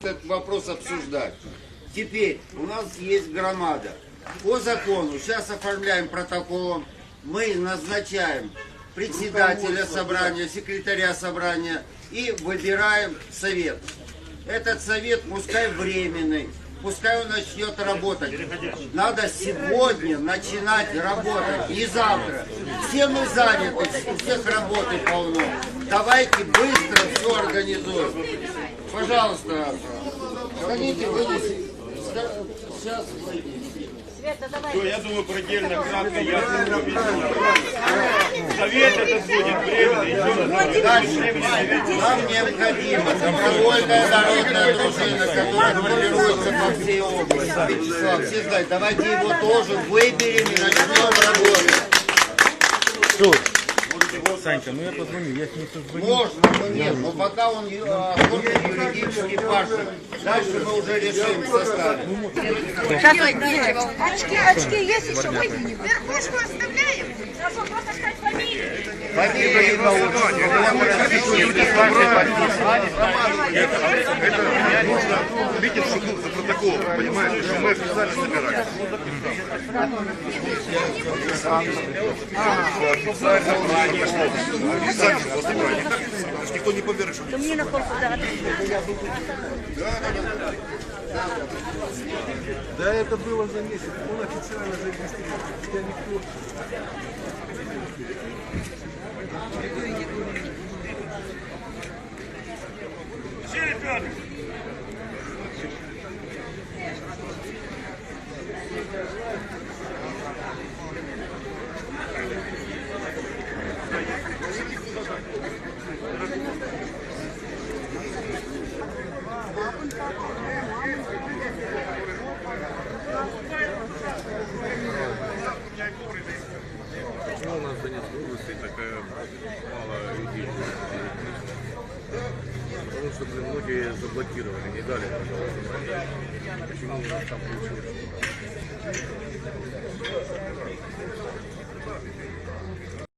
этот вопрос обсуждать. Теперь у нас есть громада. По закону сейчас оформляем протоколом. Мы назначаем председателя собрания, секретаря собрания и выбираем совет. Этот совет пускай временный, пускай он начнет работать. Надо сегодня начинать работать, не завтра. Все мы заняты, у всех работы полно. Давайте быстро все организуем. Пожалуйста, сходите, вынесите. Сейчас вынесите. Все, я думаю, предельно кратко, объяснил. Совет этот будет временный, еще раз Дальше. Нам необходима добровольная народная дружина, которая формируется по всей области. Вячеслав, все знают, давайте его тоже выберем и начнем работать. Санька, ну я позвоню, я с ним созвоню. Можно, но нет, но пока он а, оформит юридический паспорт, дальше мы уже решим в составе. Очки, очки есть еще? Ой, верхушку оставляем. Хорошо, просто имя, отчество, Видите, что ну, за протокол, понимаете, что мы официально собираем. Официально собрание. Потому что никто не поверит, что Мне на Да это было за месяц, он официально зарегистрирован. Никто... Все, ребята, Почему у нас в Донецкой области такая мало что, блин, многие заблокировали, не дали. Почему у нас там получилось?